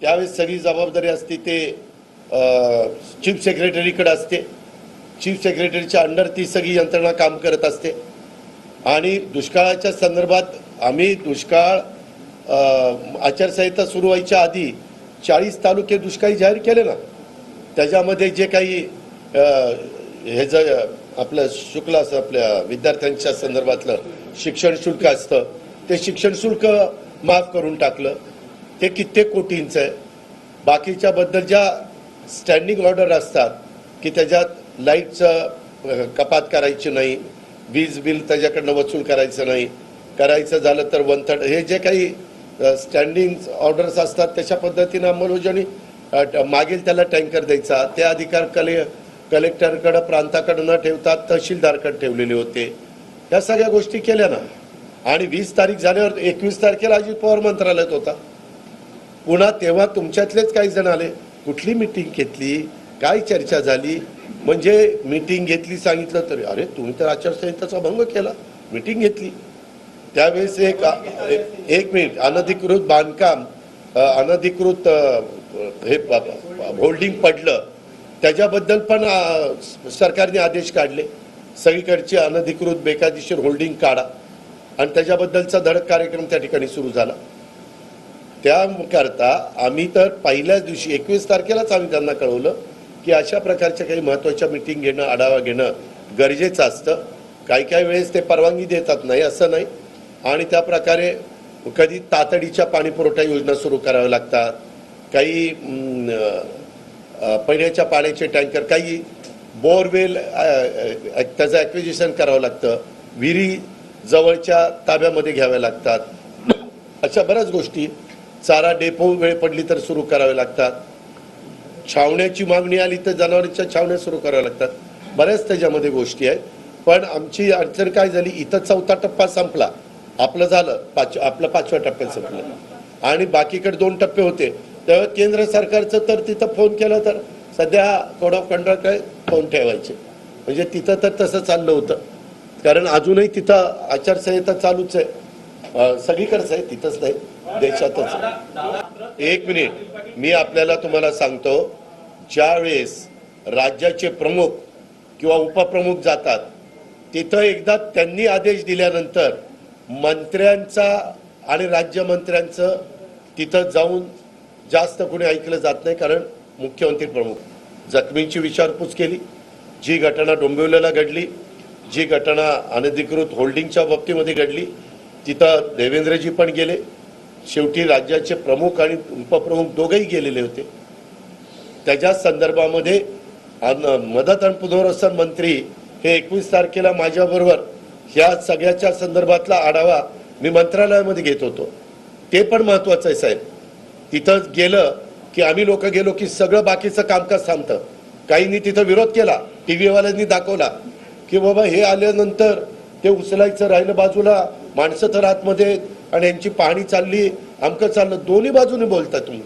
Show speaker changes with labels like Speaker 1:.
Speaker 1: त्यावेळेस सगळी जबाबदारी असते ते चीफ सेक्रेटरीकडे असते. चीफ सेक्रेटरीच्या अंडर ती सगळी यंत्रणा काम करत असते. आणि दुष्काळाच्या संदर्भात आम्ही दुष्काळ आचारसंहिता सुरू व्हायच्या आधी चाळीस तालुके दुष्काळी जाहीर केले ना. त्याच्यामध्ये जे काही अ, हे आपलं शुक्ला असं आपल्या विद्यार्थ्यांच्या संदर्भातलं शिक्षण शुल्क असतं ते शिक्षण शुल्क माफ करून टाकलं. ते कित्येक कोटींचं आहे. बाकीच्या बद्दल ज्या स्टँडिंग ऑर्डर असतात की त्याच्यात लाईटचं कपात करायची नाही वीज बिल त्याच्याकडनं वसूल करायचं नाही करायचं झालं तर वन थर्ड हे जे काही स्टँडिंग ऑर्डर्स असतात त्याच्या पद्धतीनं अंमलबजावणी ट- मागील त्याला टँकर द्यायचा. ते अधिकार कले कलेक्टरकडं प्रांताकडं न ठेवता तहसीलदारकडे ठेवलेले होते. या सगळ्या गोष्टी केल्या ना. आणि वीस तारीख झाल्यावर एकवीस तारखेला अजित पवार मंत्रालयात होता. पुन्हा तेव्हा तुमच्यातलेच काही जण आले. कुठली मिटिंग घेतली? काय चर्चा झाली? म्हणजे मिटिंग घेतली सांगितलं तरी. अरे तुम्ही तर आचारसंहितेचा भंग केला. मिटिंग घेतली. त्यावेळेस एक एक मिनिट अनधिकृत बांधकाम अनधिकृत हे होल्डिंग पडलं. त्याच्याबद्दल पण सरकारने आदेश काढले. सगळीकडची अनधिकृत बेकायदेशीर होल्डिंग काढा. आणि त्याच्याबद्दलचा धडक कार्यक्रम त्या ठिकाणी सुरू झाला. त्याकरता आम्ही तर पहिल्याच दिवशी एकवीस तारखेलाच आम्ही त्यांना कळवलं की अशा प्रकारच्या काही महत्त्वाच्या मिटिंग घेणं आढावा घेणं गरजेचं असतं. काही काही वेळेस ते परवानगी देतात नाही असं नाही. आणि त्या प्रकारे कधी तातडीच्या पाणीपुरवठा योजना सुरू कराव्या लागतात. काही पिण्याच्या पाण्याचे टँकर काही बोरवेल त्याचं ॲक्विजिशन करावं लागतं. विहिरी जवळच्या ताब्यामध्ये घ्याव्या लागतात. अशा बऱ्याच गोष्टी चारा डेपो वेळ पडली तर सुरू करावे लागतात. छावण्याची मागणी आली तर जनावरांच्या छावण्या सुरू कराव्या लागतात. बऱ्याच त्याच्यामध्ये गोष्टी आहेत. पण आमची अडचण काय झाली? इथं चौथा टप्पा संपला. आपलं झालं. पाच आपलं पाचव्या टप्प्यात संपलं. आणि बाकीकडे दोन टप्पे होते. तेव्हा केंद्र सरकारचं तर तिथं फोन केला तर सध्या कोड ऑफ कंडक्ट फोन ठेवायचे. म्हणजे तिथं तर तसं चाललं होतं. कारण अजूनही तिथं आचारसंहिता चालूच आहे. सगळीकडंच सगळीकडेच आहे तिथंच नाही. देशातच. एक मिनिट. मी आपल्याला तुम्हाला सांगतो ज्या वेळेस राज्याचे प्रमुख किंवा उपप्रमुख जातात तिथं एकदा त्यांनी आदेश दिल्यानंतर मंत्र्यांचा आणि राज्यमंत्र्यांचं तिथं जाऊन जास्त कुणी ऐकलं जात नाही कारण मुख्यमंत्री प्रमुख. जखमींची विचारपूस केली जी घटना डोंबिवलीला घडली जी घटना अनधिकृत होल्डिंगच्या बाबतीमध्ये घडली तिथं देवेंद्रजी पण गेले शेवटी राज्याचे प्रमुख आणि उपप्रमुख दोघेही गेलेले होते. त्याच्या संदर्भामध्ये मदत आणि पुनर्वसन मंत्री हे एकवीस तारखेला माझ्याबरोबर ह्या सगळ्याच्या संदर्भातला आढावा मी मंत्रालयामध्ये घेत होतो. ते पण महत्वाचं आहे साहेब. तिथं गेलं की आम्ही लोक गेलो की सगळं बाकीचं कामकाज थांबतं. काहींनी तिथं विरोध केला टी व्हीवाल्यांनी दाखवला की बाबा हे आल्यानंतर ते उचलायचं राहिलं बाजूला माणसं तर आतमध्ये आणि यांची पाहणी चालली अमकं चाललं दोन्ही बाजूने बोलता तुम्ही.